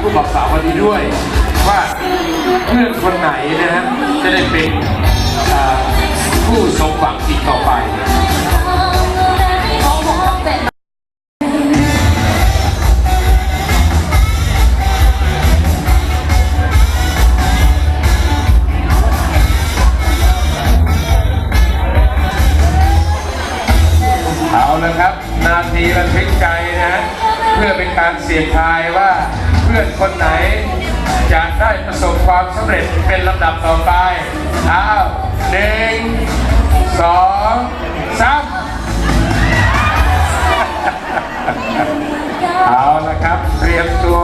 ผู้บอกสาววันนี้ด้วย ว่าเพื่อนคนไหนนะฮะจะได้เป็นผู้สมหวังอีกต่อไปเอาละครับ นาทีระทึกใจนะ เพื่อเป็นการเสี่ยงทายว่าเพื่อนคนไหนจะได้ประสบความสำเร็จเป็นลำดับต่อไปอ้าวหนึ่งสองสามเอาละครับเตรียมตัว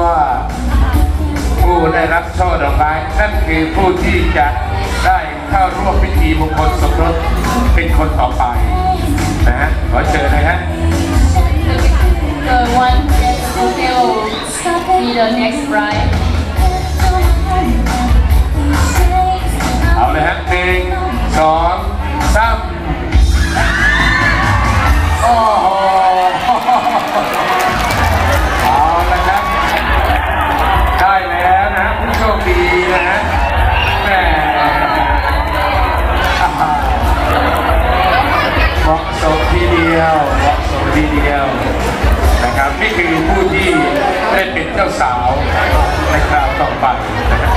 ผู้ได้รับช่อดอกไม้นั่นคือผู้ที่จะได้เข้าร่วมพิธีมงคลสมรสเป็นคนต่อไปนะฮะขอเชิญ the next bride ในคราวต่อไปนะครับ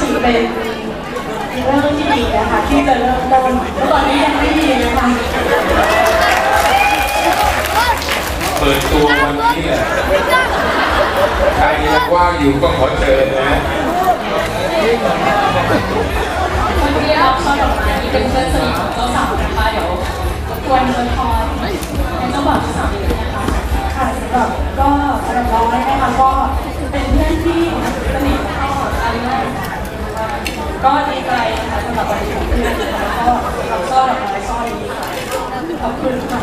ถือเป็นเรื่องที่ดีนะคะที่จะเริ่มต้นแล้วตอนนี้ยังไม่มีนะคะเปิดตัววันนี้แหละใครยังว่างอยู่ก็ขอเชิญนะคนที่รับช่อดอกไม้นี่เป็นเพื่อนสนิทของเจ้าสาวนะคะเดี๋ยวรบกวนอวยพร ก็ดีใจนะคะสำหรับวันนี้ของเพื่อนแล้วก็รับช่อดอกไม้ช่อนี้ค่ะขอบคุณค่ะ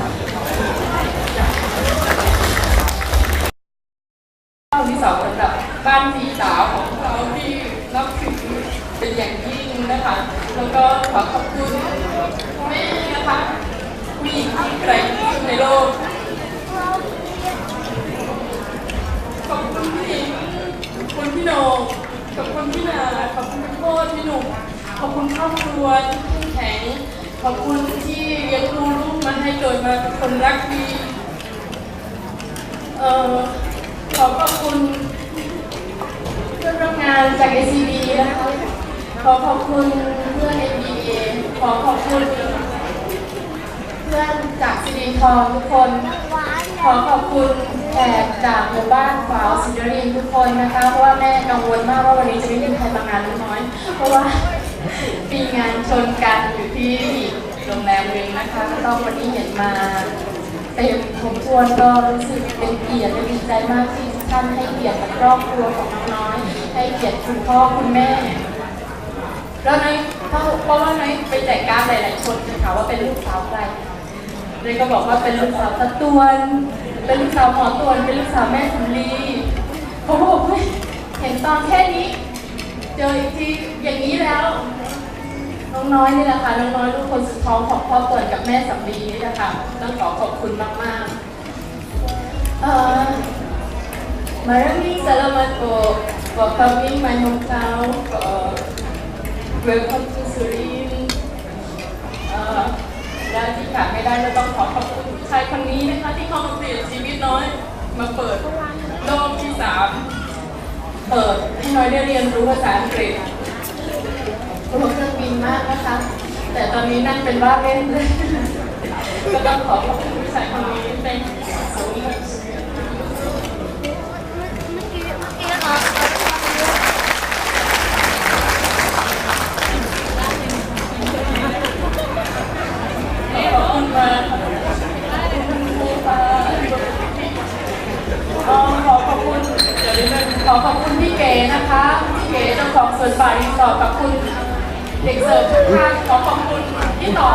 ที่สองสำหรับบ้านพี่สาวของเราที่นับถือเป็นอย่างยิ่งนะคะ แล้วก็ขอขอบคุณแม่นะคะผู้หญิงที่แกร่งที่สุดในโลกขอบคุณพี่หญิงคุณพี่โนง ขอบคุณพี่นาขอบคุณพี่โคตรพี่หนุ่มขอบคุณครอบครัวที่แข็ง ขอบคุณที่เลี้ยงดูลูกมาให้เกิดมาเป็นคนรักดีเอ่อขอขอบคุณเพื่อนร่วมงานจาก ACB นะคะขอขอบคุณเพื่อน ABA ขอขอบคุณเพื่อนจากสิรินทรทุกคน ขอขอบคุณแขกจากหมู่บ้านฝาวสิริรินทร์ทุกคนนะคะ เพราะว่าแม่กังวลมากว่าวันนี้จะไม่มีใครมางานน้อย เพราะว่ามีงานชนกันอยู่ที่โรงแรมหนึงนะคะก็ต้องวันนี้เห็นมาเต็มผมทวนก็รู้สึกเป็นเกียรติและดีใจมากที่ท่านให้เกียรติกับครอบครัวของน้องน้อย ให้เกียรติคุณพ่อคุณแม่ แล้วนายเพราะว่านายไปแจกการดหลายๆคนค่ะว่าเป็นลูกสาวใคร นายก็บอกว่าเป็นลูกสาวตะตวน เป็นลูกสาวหมอตวน เป็นลูกสาวแม่สำลีเขาก็บอกเฮ้ยเห็นตอนแค่นี้ เจออีกทีอย่างนี้แล้ว น้องน้อยนี่แหละค่ะ น้องน้อยลูกคนสุดท้องของพ่อเปิดกับแม่สำลีนี่แหละค่ะ ต้องขอขอบคุณมากๆเอ่อ Maraming salamat po for coming my hometown for welcome to Suri เอ่อและ ที่ขาดไม่ได้ก็ต้องขอขอบคุณชายคนนี้นะคะ ที่เข้ามาเปลี่ยนชีวิตน้อย มาเปิดโลกที่สามเปิดให้น้อยได้เรียนรู้ภาษาอังกฤษกลัวเครื่องบินมากนะคะ แต่ตอนนี้นั่งเป็นว่าเล่นเลยก็ต้องขอขอบคุณผู้ชายคนนี้เป็น ขอขอบคุณพี่เก๋นะคะพี่เก๋เจ้าของสวนป่าริสอร์ทขอบคุณเด็กเสิร์ฟทุกท่านขอขอบคุณพี่ต่อ